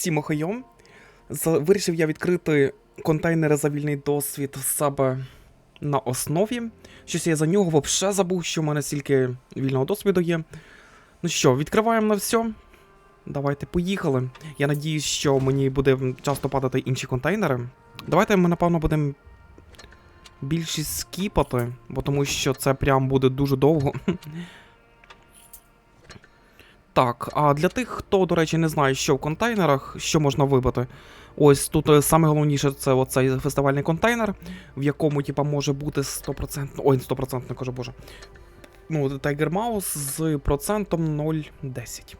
Всім охайом. Вирішив я відкрити контейнери за вільний досвід себе на основі. Щось я за нього взагалі забув, що в мене стільки вільного досвіду є. Ну що, відкриваємо на все. Давайте поїхали. Я надіюсь, що мені буде часто падати інші контейнери. Давайте ми, напевно, будемо більшість скіпати, бо тому що це прям буде дуже довго. Так, а для тих, хто, до речі, не знає, що в контейнерах, що можна вибити. Ось тут е, саме головніше це оцей фестивальний контейнер, в якому, типа, може бути 100%. Ой, 100%, кажу, боже. Ну, Tiger Mouse з процентом 0,10.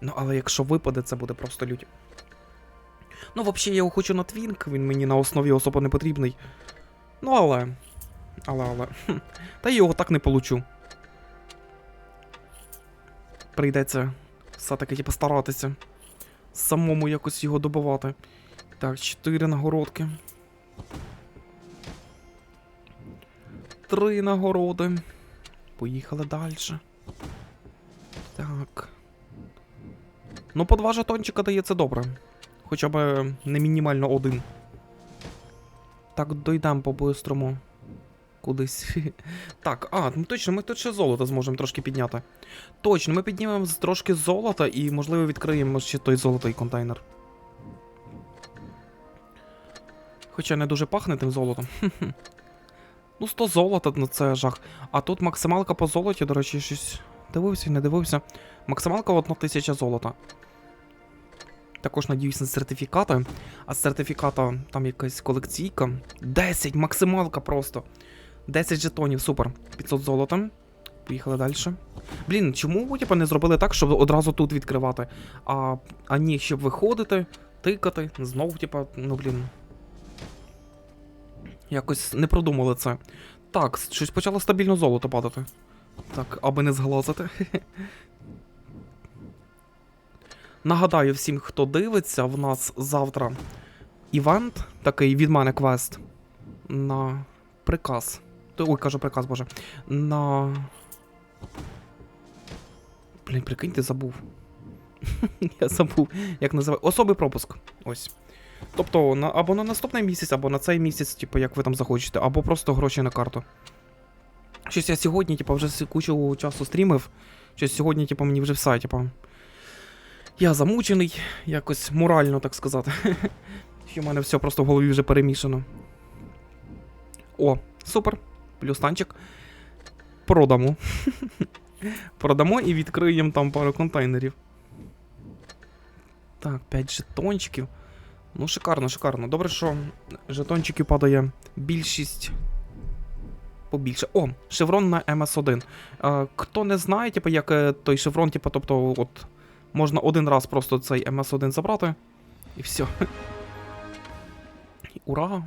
Ну, але якщо випаде, це буде просто лють. Ну, взагалі, я його хочу на твінк, він мені на основі особо не потрібний. Ну, але. Але, але. хм, Та я його так не получу. Прийдеться все-таки типу, старатися. Самому якось його добивати. Так, 4 нагородки. Три нагороди. Поїхали далі. Так. Ну, по два жетончика дається добре. Хоча б не мінімально один. Так, дойдемо по-бистрому. Кудись. Так, а, ну точно, ми тут ще золото зможемо трошки підняти. Точно, ми піднімемо трошки золота і, можливо, відкриємо ще той золотий контейнер. Хоча не дуже пахне тим золотом. ну, 100 золота, ну це жах. А тут максималка по золоті, до речі, щось дивився, не дивився. Максималка 1000 золота. Також надіюсь на сертифікати. А з сертифіката там якась колекційка. 10, максималка просто. 10 жетонів, супер. 500 золота. Поїхали далі. Блін, чому ви типа, не зробили так, щоб одразу тут відкривати? А, а ні, щоб виходити, тикати, знов, типа, ну блін. Якось не продумали це. Так, щось почало стабільно золото падати. Так, аби не зглазити. Нагадаю всім, хто дивиться, в нас завтра івент, такий від мене квест на приказ. Ой, кажу приказ, боже. На. Блін, прикиньте, забув. Я забув, як називає. Особий пропуск. Ось. Тобто, на, або на наступний місяць, або на цей місяць, типу, як ви там захочете, або просто гроші на карту. Щось я сьогодні, типу, вже кучу часу стрімив. Щось сьогодні, типу, мені вже все, типу. Я замучений, якось морально, так сказати. Що в мене все просто в голові вже перемішано. О, супер. Плюс танчик. Продамо. Продамо і відкриємо там пару контейнерів. Так, 5 жетончиків. Ну, шикарно, шикарно. Добре, що жетончиків падає більшість. Побільше. О, шеврон на МС1. Е, хто не знає, типу, як е, той шеврон, типу, тобто, от можна один раз просто цей МС1 забрати. І все. Ура!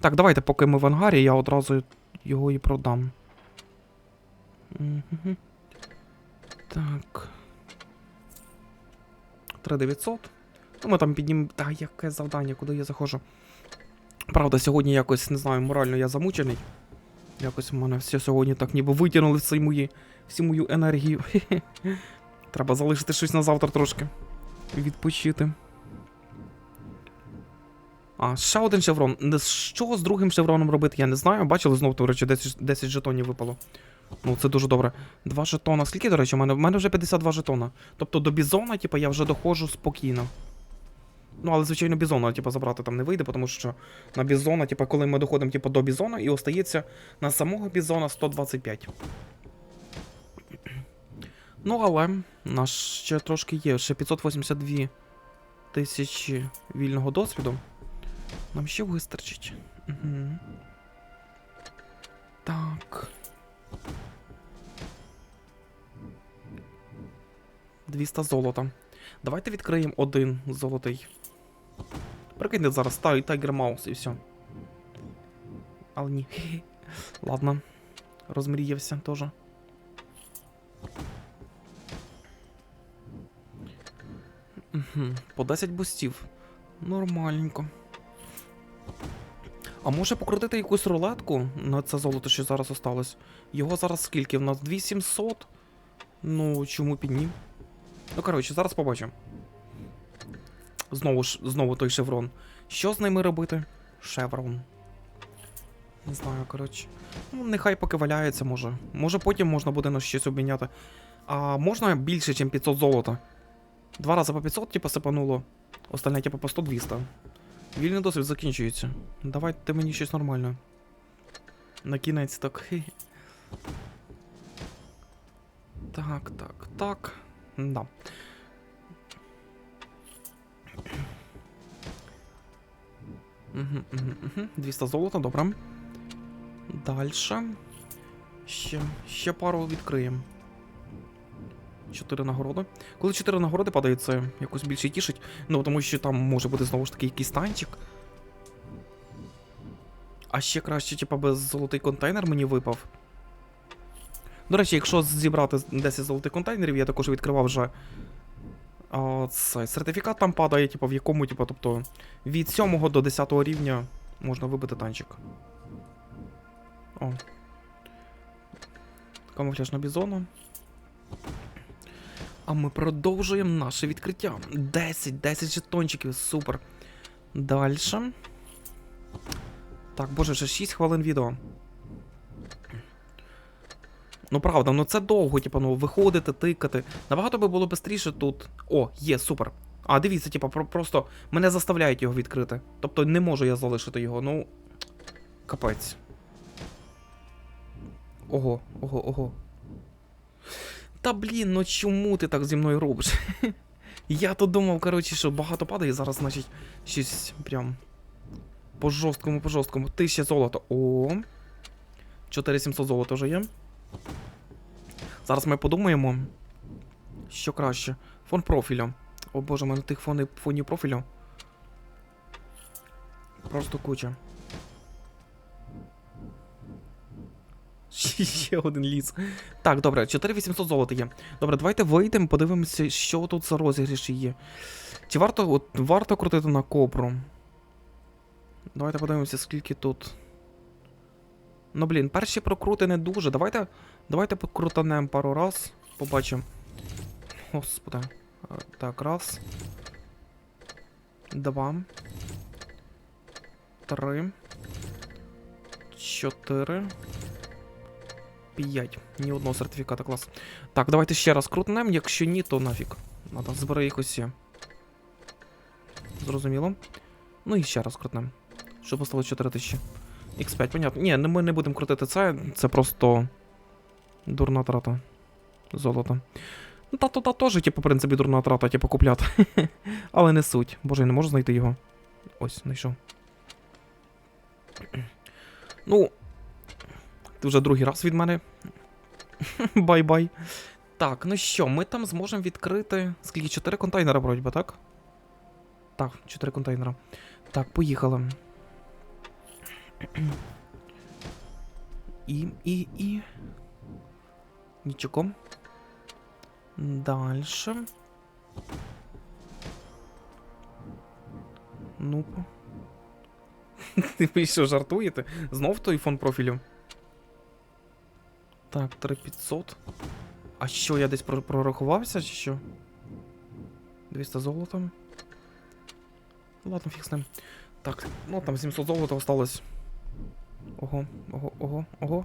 Так, давайте, поки ми в ангарі, я одразу його і продам. Мгм. Так. 3900. Ну, ми там піднімемо. Та, яке завдання, куди я заходжу. Правда, сьогодні якось, не знаю, морально я замучений. Якось в мене все сьогодні так ніби витягнули всі мої, всю мою енергію. Треба залишити щось на завтра трошки. Відпочити. А, ще один шеврон. Що з другим шевроном робити, я не знаю. Бачили знову, до речі, 10, 10 жетонів випало. Ну, це дуже добре. Два жетона. Скільки, до речі, у мене? У мене вже 52 жетона. Тобто до бізона, типу, я вже доходжу спокійно. Ну, але, звичайно, бізона, типу, забрати там не вийде, тому що на бізона, типу, коли ми доходимо типу, до бізона, і остається на самого бізона 125. Ну, але наш ще трошки є, ще 582 тисячі вільного досвіду. Нам ще вистачить. Угу. Так. 200 золота. Давайте відкриємо один золотий. Прикиньте зараз тай, Tiger Mouse і все. Але ні. Ладно. Розмріявся теж. Угу. По 10 бустів. Нормальненько. А може покрутити якусь рулетку на це золото, що зараз осталось? Його зараз скільки? В нас 2700? Ну, чому і ні? Ну, коротше, зараз побачимо. Знову ж, знову той шеврон. Що з ними робити? Шеврон. Не знаю, коротше. Ну, нехай поки валяється, може. Може потім можна буде на щось обміняти. А можна більше, ніж 500 золота? Два рази по 500, типу, сипануло. Остальне, типу, по 100-200. Вільний досвід закінчується. Давайте мені щось нормальне. На кінець так. Так, так, так. Да. Угу, угу, угу. 200 золота, добре. Дальше. Ще, ще пару відкриємо. Чотири нагороди. Коли чотири нагороди падають, це якось більше тішить. Ну, тому що там може бути знову ж таки якийсь танчик. А ще краще, типа, без золотий контейнер мені випав. До речі, якщо зібрати 10 золотих контейнерів, я також відкривав вже. А, це, сертифікат там падає, типу, в якому, типу, тобто від 7 до 10 рівня можна вибити танчик. О. Камуфляж на бізону. А ми продовжуємо наше відкриття. 10, 10 жетончиків, супер. Дальше. Так, боже, ще 6 хвилин відео. Ну правда, ну це довго, типу, ну виходити, тикати. Набагато би було швидше тут. О, є, супер. А, дивіться, типу, про- просто мене заставляють його відкрити. Тобто не можу я залишити його, ну. Капець. Ого, ого, ого. Та блін, ну чому ти так зі мною робиш? Я то думав, коротше, що багато падає зараз, значить, щось прям. По жорсткому, по жорсткому. Тисяча золота. О. 4700 золота вже є. Зараз ми подумаємо. Що краще. Фон профілю. О боже, в мене тих фони, фонів профілю. Просто куча. Ще один ліс. Так, добре, 4800 золота є. Добре, давайте вийдемо, подивимося, що тут за розігріші є. Чи варто, от, варто крутити на копру? Давайте подивимося, скільки тут. Ну, блін, перші прокрути не дуже. Давайте. Давайте покрутанемо пару раз. Побачимо. Господи. Так, раз. Два. Три. Чотири. П'ять. Ні одного сертифіката, клас. Так, давайте ще раз крутнемо. Якщо ні, то нафіг. Надо збери їх усі. Зрозуміло. Ну і ще раз крутнемо. Щоб осталось 4000. X5, понятно. Ні, ми не будемо крутити це. Це просто. Дурна трата. Золото. Ну, та то та теж, типу, в принципі, дурна трата, типу, купляти. Але не суть. Боже, я не можу знайти його. Ось, знайшов. Ну. Ти вже другий раз від мене. Бай-бай. Так, ну що, ми там зможемо відкрити. Скільки? 4 контейнера, би, так? Так, 4 контейнера. Так, поїхали. І, і, і. Нічого. Дальше. Ну. Ви що, жартуєте? Знов той фон профілю. Так, 3500. А що, я десь прорахувався, чи що? 200 золота. Ладно, фіг з ним. Так, ну там 700 золота осталось. Ого, ого, ого, ого.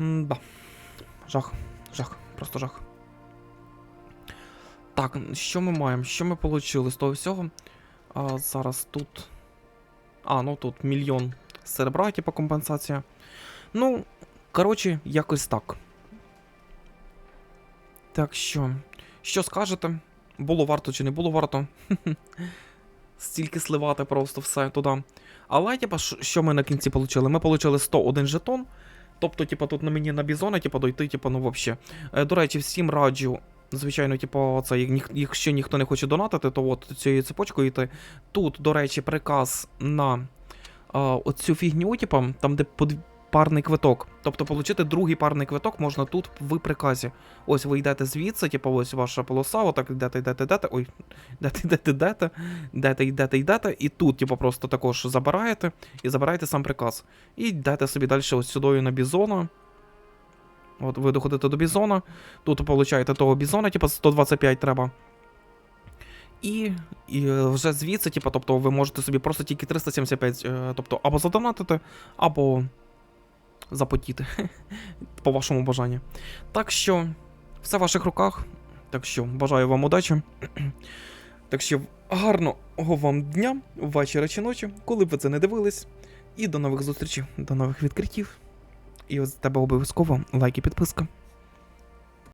М-да. Жах, жах, просто жах. Так, що ми маємо? Що ми отримали з того всього? А, зараз тут. А, ну тут мільйон серебра, типу компенсація. Ну, коротше, якось так. Так що, що скажете? Було варто чи не було варто? Стільки сливати просто все туди. Але, типа, що ми на кінці отримали? Ми отримали 101 жетон. Тобто, типа, тут на мені на бізона, типа, дойти, типа, ну вообще. Е, до речі, всім раджу. Звичайно, типу, це, якщо ніхто не хоче донатити, то от цією цепочкою йти. Тут, до речі, приказ на а, оцю фігню, типу, там, де. Парний квиток. Тобто, отримати другий парний квиток можна тут в приказі. Ось ви йдете звідси, типу, ось ваша полоса, отак йдете, йдете, йдете. Ой, йдете, йдете, йдете, йдете, йдете, йдете. І тут, типу, просто також забираєте і забираєте сам приказ. І йдете собі далі ось сюди на бізона. От ви доходите до бізона, тут получаєте того бізона, типу 125 треба. І, і е, вже звідси, типу, тобто ви можете собі просто тільки 375, е, тобто або задонатити, або запотіти. По вашому бажанню. Так що, все в ваших руках. Так що, бажаю вам удачі. Так що, гарного вам дня, вечора чи ночі, коли б ви це не дивились. І до нових зустрічей, до нових відкриттів. І з тебе обов'язково лайк і підписка.